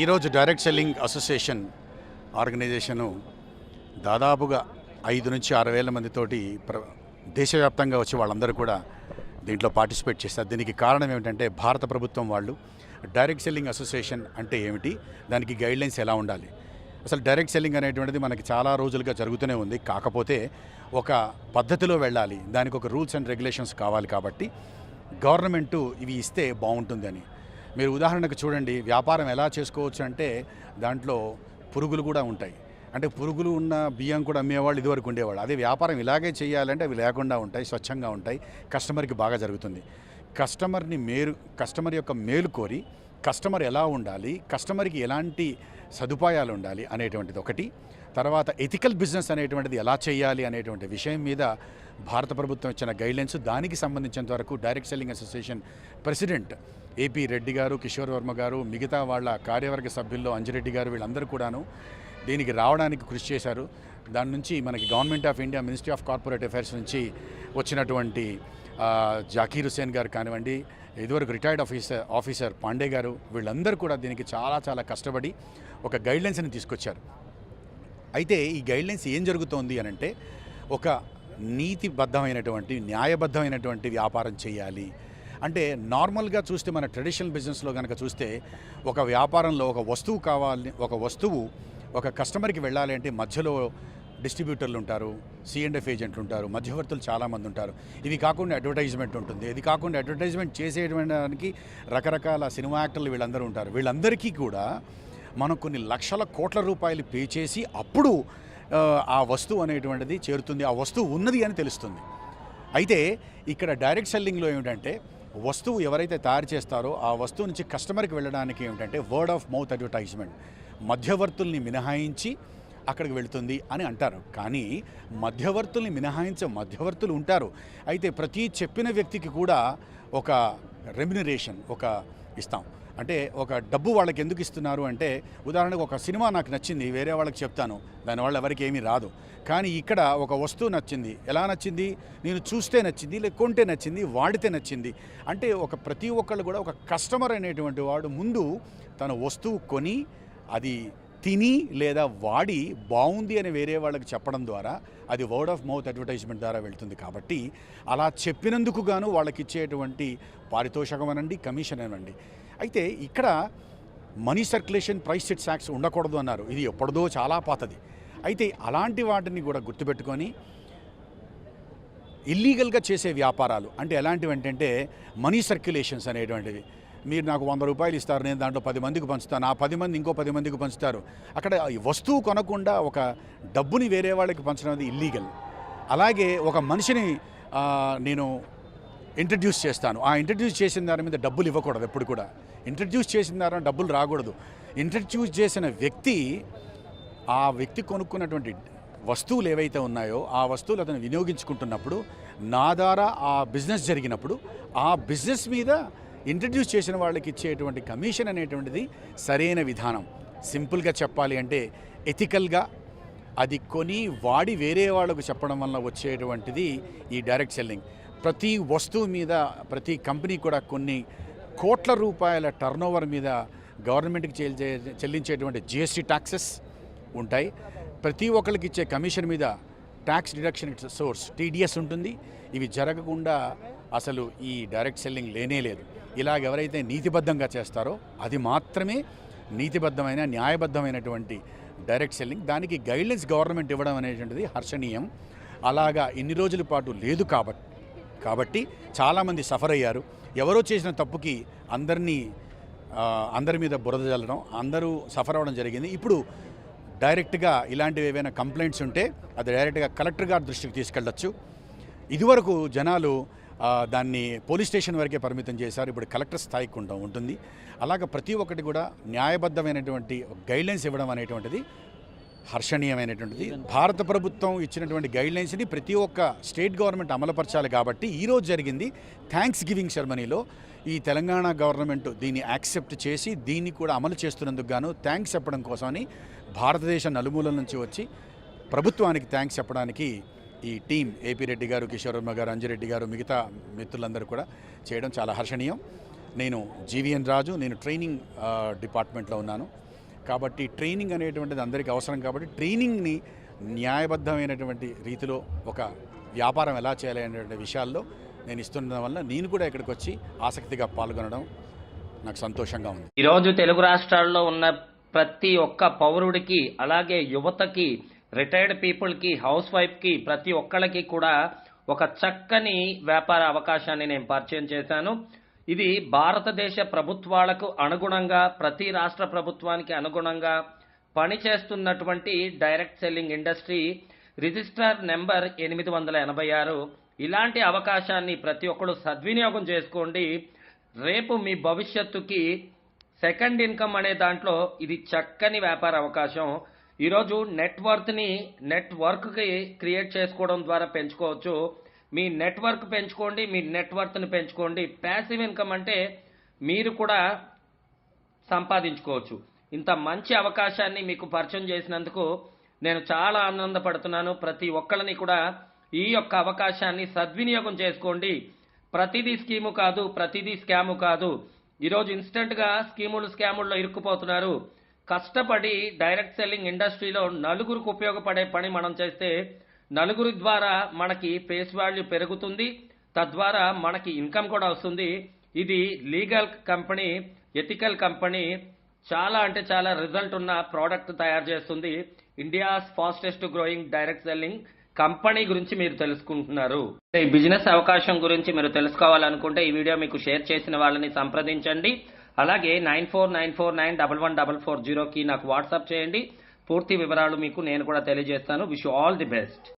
ఈరోజు direct selling association organisation దాదాపుగా ఐదు నుంచి ఆరు వేల మందితోటి ప్ర దేశవ్యాప్తంగా వచ్చి వాళ్ళందరూ కూడా దీంట్లో పార్టిసిపేట్ చేస్తారు దీనికి కారణం ఏమిటంటే భారత ప్రభుత్వం వాళ్ళు డైరెక్ట్ సెల్లింగ్ అసోసియేషన్ అంటే ఏమిటి? దానికి గైడ్లైన్స్ ఎలా ఉండాలి? అసలు డైరెక్ట్ సెల్లింగ్ అనేటువంటిది మనకి చాలా రోజులుగా జరుగుతూనే ఉంది. కాకపోతే ఒక పద్ధతిలో వెళ్ళాలి. దానికి ఒక రూల్స్ అండ్ రెగ్యులేషన్స్ కావాలి కాబట్టి గవర్నమెంటు ఇవి ఇస్తే బాగుంటుందని మీరు ఉదాహరణకు చూడండి వ్యాపారం ఎలా చేసుకోవచ్చు అంటే దాంట్లో పురుగులు కూడా ఉంటాయి. అంటే పురుగులు ఉన్న బియ్యం కూడా అమ్మేవాళ్ళు ఇదివరకు ఉండేవాళ్ళు. అదే వ్యాపారం ఇలాగే చేయాలంటే అవి లేకుండా ఉంటాయి స్వచ్ఛంగా ఉంటాయి కస్టమర్కి బాగా జరుగుతుంది. కస్టమర్ని మేలు కస్టమర్ యొక్క మేలు కోరి కస్టమర్ ఎలా ఉండాలి కస్టమర్కి ఎలాంటి సదుపాయాలు ఉండాలి అనేటువంటిది ఒకటి. తర్వాత ఎథికల్ బిజినెస్ అనేటువంటిది ఎలా చేయాలి అనేటువంటి విషయం మీద భారత ప్రభుత్వం ఇచ్చిన గైడ్లైన్స్ దానికి సంబంధించినంత వరకు direct selling association president AP Reddy గారు కిషోర్ వర్మ గారు మిగతా వాళ్ళ కార్యవర్గ సభ్యుల్లో అంజిరెడ్డి గారు వీళ్ళందరూ కూడాను దీనికి రావడానికి కృషి చేశారు. దాని నుంచి మనకి government of India ministry of corporate affairs నుంచి వచ్చినటువంటి జాకీర్ హుసేన్ గారు కానివ్వండి ఇదివరకు రిటైర్డ్ ఆఫీసర్ ఆఫీసర్ పాండే గారు వీళ్ళందరూ కూడా దీనికి చాలా చాలా కష్టపడి ఒక గైడ్లైన్స్ని తీసుకొచ్చారు. అయితే ఈ గైడ్లైన్స్ ఏం జరుగుతోంది అని అంటే ఒక నీతిబద్ధమైనటువంటి న్యాయబద్ధమైనటువంటి వ్యాపారం చేయాలి. అంటే నార్మల్గా చూస్తే మన ట్రెడిషనల్ బిజినెస్లో కనుక చూస్తే ఒక వ్యాపారంలో ఒక వస్తువు కావాలి ఒక వస్తువు ఒక కస్టమర్కి వెళ్ళాలి అంటే మధ్యలో డిస్ట్రిబ్యూటర్లు ఉంటారు సిఎండ్ఎఫ్ ఏజెంట్లు ఉంటారు మధ్యవర్తులు చాలామంది ఉంటారు. ఇవి కాకుండా అడ్వర్టైజ్మెంట్ ఉంటుంది. ఇది కాకుండా అడ్వర్టైజ్మెంట్ చేసేయడానికి రకరకాల సినిమా యాక్టర్లు వీళ్ళందరూ ఉంటారు. వీళ్ళందరికీ కూడా మనం కొన్ని లక్షల కోట్ల రూపాయలు పే చేసి అప్పుడు ఆ, ఆ వస్తువు అనేటువంటిది చేరుతుంది. ఆ వస్తువు ఉన్నది అని తెలుస్తుంది. అయితే ఇక్కడ డైరెక్ట్ సెల్లింగ్లో ఏమిటంటే వస్తువు ఎవరైతే తయారు చేస్తారో ఆ వస్తువు నుంచి కస్టమర్కి వెళ్ళడానికి ఏమిటంటే వర్డ్ ఆఫ్ మౌత్ అడ్వర్టైజ్మెంట్ మధ్యవర్తుల్ని మినహాయించి అక్కడికి వెళుతుంది అని అంటారు. కానీ మధ్యవర్తుల్ని మినహాయించే మధ్యవర్తులు ఉంటారు. అయితే ప్రతి చెప్పిన వ్యక్తికి కూడా ఒక రెమ్యునరేషన్ ఒక ఇస్తాం. అంటే ఒక డబ్బు వాళ్ళకి ఎందుకు ఇస్తున్నారు అంటే ఉదాహరణకు ఒక సినిమా నాకు నచ్చింది వేరే వాళ్ళకి చెప్తాను దానివల్ల ఎవరికి ఏమీ రాదు. కానీ ఇక్కడ ఒక వస్తువు నచ్చింది ఎలా నచ్చింది? నేను చూస్తే నచ్చింది లేక కొంటే నచ్చింది వాడితే నచ్చింది. అంటే ఒక ప్రతి ఒక్కళ్ళు కూడా ఒక కస్టమర్ అనేటువంటి వాడు ముందు తన వస్తువు కొని అది తిని లేదా వాడి బాగుంది అని వేరే వాళ్ళకి చెప్పడం ద్వారా అది వర్డ్ ఆఫ్ మౌత్ అడ్వర్టైజ్మెంట్ ద్వారా వెళ్తుంది కాబట్టి అలా చెప్పినందుకు గాను వాళ్ళకి ఇచ్చేటువంటి పారితోషకం అనండి కమిషన్ అనండి. అయితే ఇక్కడ money circulation price set acts ఉండకూడదు అన్నారు. ఇది ఎప్పటిదో చాలా పాతది. అయితే అలాంటి వాటిని కూడా గుర్తుపెట్టుకొని ఇల్లీగల్గా చేసే వ్యాపారాలు అంటే ఎలాంటివి ఏంటంటే మనీ సర్క్యులేషన్స్ అనేటువంటివి. మీరు నాకు వంద రూపాయలు ఇస్తారు నేను దాంట్లో పది మందికి పంచుతాను. ఆ పది మంది ఇంకో పది మందికి పంచుతారు. అక్కడ ఈ వస్తువు కొనకుండా ఒక డబ్బుని వేరే వాళ్ళకి పంచడం అనేది ఇల్లీగల్ అలాగే ఒక మనిషిని నేను ఇంట్రడ్యూస్ చేస్తాను. ఆ ఇంట్రడ్యూస్ చేసిన దాని మీద డబ్బులు ఇవ్వకూడదు ఎప్పుడు కూడా. ఇంట్రడ్యూస్ చేసిన దాని డబ్బులు రాకూడదు. ఇంట్రడ్యూస్ చేసిన వ్యక్తి ఆ వ్యక్తి కొనుక్కున్నటువంటి వస్తువులు ఏవైతే ఉన్నాయో ఆ వస్తువులు అతను వినియోగించుకుంటున్నప్పుడు నా ద్వారా ఆ బిజినెస్ జరిగినప్పుడు ఆ బిజినెస్ మీద ఇంట్రడ్యూస్ చేసిన వాళ్ళకి ఇచ్చేటువంటి కమిషన్ అనేటువంటిది సరైన విధానం. సింపుల్గా చెప్పాలి అంటే ఎథికల్గా అది కొని వాడి వేరే వాళ్ళకు చెప్పడం వల్ల వచ్చేటువంటిది ఈ డైరెక్ట్ సెల్లింగ్. ప్రతి వస్తువు మీద ప్రతి కంపెనీ కూడా కొన్ని కోట్ల రూపాయల టర్నోవర్ మీద గవర్నమెంట్కి చెల్లించే చెల్లించేటువంటి జిఎస్టీ ట్యాక్సెస్ ఉంటాయి. ప్రతి ఒక్కరికి ఇచ్చే కమిషన్ మీద ట్యాక్స్ డిడక్షన్ సోర్స్ టీడీఎస్ ఉంటుంది. ఇవి జరగకుండా అసలు ఈ డైరెక్ట్ సెల్లింగ్ లేనే లేదు. ఇలాగ ఎవరైతే నీతిబద్ధంగా చేస్తారో అది మాత్రమే నీతిబద్ధమైన న్యాయబద్ధమైనటువంటి డైరెక్ట్ సెల్లింగ్. దానికి గైడ్లైన్స్ గవర్నమెంట్ ఇవ్వడం అనేటువంటిది హర్షణీయం. అలాగా ఇన్ని రోజుల పాటు లేదు కాబట్టి కాబట్టి చాలామంది సఫర్ అయ్యారు. ఎవరో చేసిన తప్పుకి అందరినీ అందరి మీద బురద చల్లడం అందరూ సఫర్ అవ్వడం జరిగింది. ఇప్పుడు డైరెక్ట్గా ఇలాంటివి ఏవైనా కంప్లైంట్స్ ఉంటే అది డైరెక్ట్గా కలెక్టర్ గారి దృష్టికి తీసుకెళ్ళచ్చు. ఇదివరకు జనాలు దాన్ని పోలీస్ స్టేషన్ వరకే పరిమితం చేశారు. ఇప్పుడు కలెక్టర్ స్థాయికి ఉంటుంది. అలాగ ప్రతి ఒక్కటి కూడా న్యాయబద్ధమైనటువంటి గైడ్లైన్స్ ఇవ్వడం అనేటువంటిది హర్షణీయమైనటువంటిది. భారత ప్రభుత్వం ఇచ్చినటువంటి గైడ్లైన్స్ని ప్రతి ఒక్క స్టేట్ గవర్నమెంట్ అమలుపరచాలి కాబట్టి ఈరోజు జరిగింది థ్యాంక్స్ గివింగ్ సెరమనీలో. ఈ తెలంగాణ గవర్నమెంట్ దీన్ని యాక్సెప్ట్ చేసి దీన్ని కూడా అమలు చేస్తున్నందుకు గాను థ్యాంక్స్ చెప్పడం కోసమని భారతదేశ నలుమూలల నుంచి వచ్చి ప్రభుత్వానికి థ్యాంక్స్ చెప్పడానికి ఈ టీం ఏపీ రెడ్డి గారు కిషోర్ వర్మ గారు అంజిరెడ్డి గారు మిగతా మిత్రులందరూ కూడా చేయడం చాలా హర్షణీయం. నేను జీవీఎన్ రాజు నేను ట్రైనింగ్ డిపార్ట్మెంట్లో ఉన్నాను. కాబట్టి ట్రైనింగ్ అనేటువంటిది అందరికీ అవసరం కాబట్టి ట్రైనింగ్ని న్యాయబద్ధమైనటువంటి రీతిలో ఒక వ్యాపారం ఎలా చేయాలి అనేటువంటి విషయాల్లో నేను ఇస్తుండడం వల్ల నేను కూడా ఇక్కడికి వచ్చి ఆసక్తిగా పాల్గొనడం నాకు సంతోషంగా ఉంది. ఈరోజు తెలుగు రాష్ట్రాల్లో ఉన్న ప్రతి ఒక్క పౌరుడికి అలాగే యువతకి రిటైర్డ్ పీపుల్కి హౌస్ వైఫ్కి ప్రతి ఒక్కళ్ళకి కూడా ఒక చక్కని వ్యాపార అవకాశాన్ని నేను పరిచయం చేశాను. ఇది భారతదేశ ప్రభుత్వాలకు అనుగుణంగా ప్రతి రాష్ట్ర ప్రభుత్వానికి అనుగుణంగా పనిచేస్తున్నటువంటి direct selling industry register number ఎనిమిది వందల ఎనభై ఆరు. ఇలాంటి అవకాశాన్ని ప్రతి ఒక్కరు సద్వినియోగం చేసుకోండి. రేపు మీ భవిష్యత్తుకి సెకండ్ ఇన్కమ్ అనే దాంట్లో ఇది చక్కని వ్యాపార అవకాశం. ఈరోజు నెట్వర్క్ని నెట్వర్క్కి క్రియేట్ చేసుకోవడం ద్వారా పెంచుకోవచ్చు. మీ నెట్వర్క్ పెంచుకోండి మీ నెట్వర్క్ని పెంచుకోండి. ప్యాసివ్ ఇన్కమ్ అంటే మీరు కూడా సంపాదించుకోవచ్చు. ఇంత మంచి అవకాశాన్ని మీకు పరిచయం చేసినందుకు నేను చాలా ఆనందపడుతున్నాను. ప్రతి ఒక్కళ్ళని కూడా ఈ యొక్క అవకాశాన్ని సద్వినియోగం చేసుకోండి. ప్రతిదీ స్కీము కాదు ప్రతిదీ స్కాము కాదు. ఈరోజు ఇన్స్టెంట్గా స్కీములు స్కాముల్లో ఇరుక్కుపోతున్నారు. కష్టపడి డైరెక్ట్ సెల్లింగ్ ఇండస్ట్రీలో నలుగురికి ఉపయోగపడే పని మనం చేస్తే నలుగురి ద్వారా మనకి ఫేస్ వాల్యూ పెరుగుతుంది తద్వారా మనకి ఇన్కమ్ కూడా వస్తుంది. ఇది లీగల్ కంపెనీ ఎథికల్ కంపెనీ చాలా అంటే చాలా రిజల్ట్ ఉన్న ప్రోడక్ట్ తయారు చేస్తుంది. India's fastest growing direct selling company గురించి మీరు తెలుసుకుంటున్నారు. ఈ బిజినెస్ అవకాశం గురించి మీరు తెలుసుకోవాలనుకుంటే ఈ వీడియో మీకు షేర్ చేసిన వాళ్ళని సంప్రదించండి. అలాగే nine four nine four nine double one double four జీరోకి నాకు వాట్సాప్ చేయండి. పూర్తి వివరాలు మీకు నేను కూడా తెలియజేస్తాను. Wish all the best